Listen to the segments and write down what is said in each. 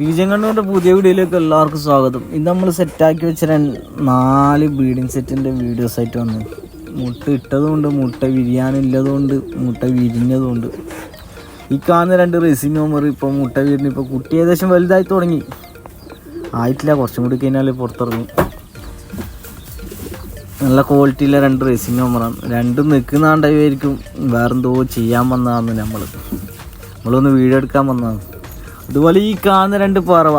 പീജങ്കണ്ണൂരുടെ പുതിയ വീഡിയോയിലേക്ക് എല്ലാവർക്കും സ്വാഗതം. ഇത് നമ്മൾ സെറ്റാക്കി വെച്ച നാല് ബീഡിങ് സെറ്റിന്റെ വീഡിയോസ് ആയിട്ട് വന്നു. മുട്ട ഇട്ടതുകൊണ്ട് മുട്ട വിരിയാനില്ലതുകൊണ്ട് മുട്ട വിരിഞ്ഞതുകൊണ്ട്. ഈ കാണുന്ന രണ്ട് റേസിംഗ് നോമർ ഇപ്പോൾ മുട്ട വിരിഞ്ഞ് ഇപ്പോൾ കുട്ടി ഏകദേശം വലുതായി തുടങ്ങി. ആയിട്ടില്ല കുറച്ചും കൂടി കഴിഞ്ഞാൽ പുറത്തിറങ്ങും. നല്ല ക്വാളിറ്റിയിലെ രണ്ട് റേസിംഗ് നോമറാണ് രണ്ടും നിൽക്കുന്നാണ്ടായിരിക്കും വേറെന്തോ ചെയ്യാൻ വന്നതാണ് നമ്മൾ നമ്മളൊന്ന് വീഡിയോ എടുക്കാൻ വന്നതാണ്. അതുപോലെ ഈ കാണുന്ന രണ്ട് പറവ.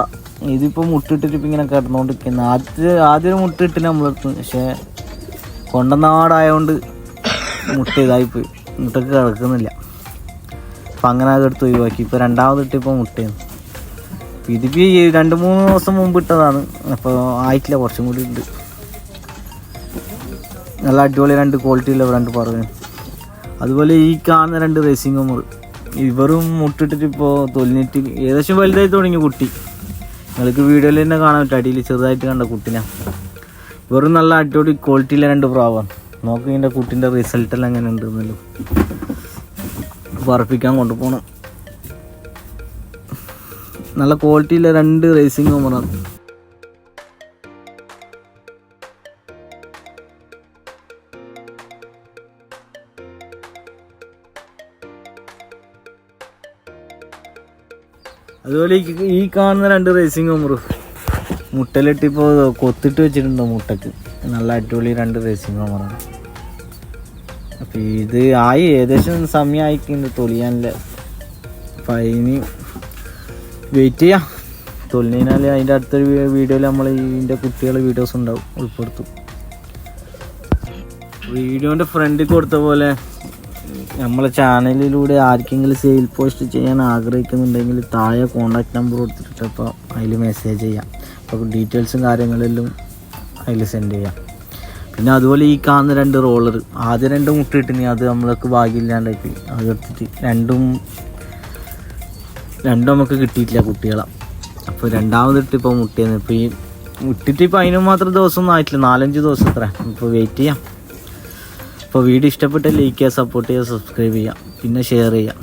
ഇതിപ്പോൾ മുട്ടിട്ടിട്ട് ഇങ്ങനെ കിടന്നുകൊണ്ടിരിക്കുന്നു ആദ്യ ആദ്യം മുട്ടിട്ട് നമ്മളെടുത്ത് പക്ഷേ കൊണ്ടനാടായതുകൊണ്ട് മുട്ട ഇതായിപ്പോയി മുട്ടക്ക് കിടക്കുന്നില്ല. അപ്പം അങ്ങനെ അത് എടുത്ത് ഒഴിവാക്കി. ഇപ്പോൾ രണ്ടാമത് ഇട്ടിപ്പോൾ മുട്ടയാണ് അപ്പം ഈ രണ്ട് മൂന്ന് ദിവസം മുമ്പ് ഇട്ടതാണ്. അപ്പോൾ ആയിട്ടില്ല കുറച്ചും കൂടി ഉണ്ട് നല്ല അടിപൊളി രണ്ട് ക്വാളിറ്റി ഉള്ള രണ്ട് പറവയാണ്. അതുപോലെ ഈ കാണുന്ന രണ്ട് റേസിംഗ് ഹോമർ ഇവരും മുട്ടിട്ടിട്ട് ഇപ്പോൾ തൊലിഞ്ഞിട്ട് ഏകദേശം വലുതായി തുടങ്ങി കുട്ടി. നിങ്ങൾക്ക് വീഡിയോയിൽ തന്നെ കാണാൻ പറ്റും. അടിയിൽ ചെറുതായിട്ട് കണ്ട കുട്ടിനെ. വെറും നല്ല അടിപൊളി ക്വാളിറ്റിയിലെ രണ്ട് പ്രാവാണ് നോക്കി ഇതിന്റെ കുട്ടിന്റെ റിസൾട്ടെല്ലാം എങ്ങനെ ഉണ്ടെന്നല്ലോ പറപ്പിക്കാൻ കൊണ്ടുപോകണം നല്ല ക്വാളിറ്റിയിലെ രണ്ട് റേസിംഗ് ഹോമറാണ് അതുപോലെ ഈ- കാണുന്ന രണ്ട് റേസിംഗ് ഹോമർ മുട്ടലിട്ടിപ്പോൾ കൊത്തിട്ട് വെച്ചിട്ടുണ്ടോ മുട്ടക്ക്? നല്ല അടിപൊളി രണ്ട് റേസിംഗ് ഹോമറാണ് അപ്പം ഇത് ആയി ഏകദേശം സമയം ആയിക്കുന്നുണ്ട് തൊളിയാനില്ല അപ്പം അതിന് വെയിറ്റ് ചെയ്യാം. തൊലിഞ്ഞാൽ അതിന്റെ അടുത്തൊരു വീഡിയോയിൽ നമ്മൾ ഇതിന്റെ കുട്ടികളെ വീഡിയോസ് ഉണ്ടാവും ഉൾപ്പെടുത്തും. വീഡിയോന്റെ ഫ്രണ്ടിൽ കൊടുത്ത പോലെ നമ്മളെ ചാനലിലൂടെ ആർക്കെങ്കിലും സെയിൽ പോസ്റ്റ് ചെയ്യാൻ ആഗ്രഹിക്കുന്നുണ്ടെങ്കിൽ താഴെ കോൺടാക്ട് നമ്പർ കൊടുത്തിട്ട് അപ്പോൾ അതിൽ മെസ്സേജ് ചെയ്യാം. അപ്പോൾ ഡീറ്റെയിൽസും കാര്യങ്ങളെല്ലാം അതിൽ സെൻഡ് ചെയ്യാം. പിന്നെ അതുപോലെ ഈ കാണുന്ന രണ്ട് റോളർ ആദ്യം രണ്ട് മുട്ടിട്ടിനി അത് നമ്മൾക്ക് ഭാഗ്യമില്ലാണ്ടായി അത് എടുത്തിട്ട് രണ്ടും രണ്ടും നമുക്ക് കിട്ടിയിട്ടില്ല കുട്ടികളെ. അപ്പോൾ രണ്ടാമതിട്ട് ഇപ്പോൾ മുട്ടിയെന്ന് ഇപ്പോൾ ഈ മുട്ടിട്ട് ഇപ്പോൾ അതിന് മാത്രം ദിവസമൊന്നും ആയിട്ടില്ല. നാലഞ്ച് ദിവസം അത്ര. ഇപ്പോൾ വെയിറ്റ് ചെയ്യാം. അപ്പോൾ വീഡിയോ ഇഷ്ടപ്പെട്ട ലൈക്ക് ചെയ്യുക സപ്പോർട്ട് ചെയ്യുക സബ്സ്ക്രൈബ് ചെയ്യുക. പിന്നെ ഷെയർ ചെയ്യുക.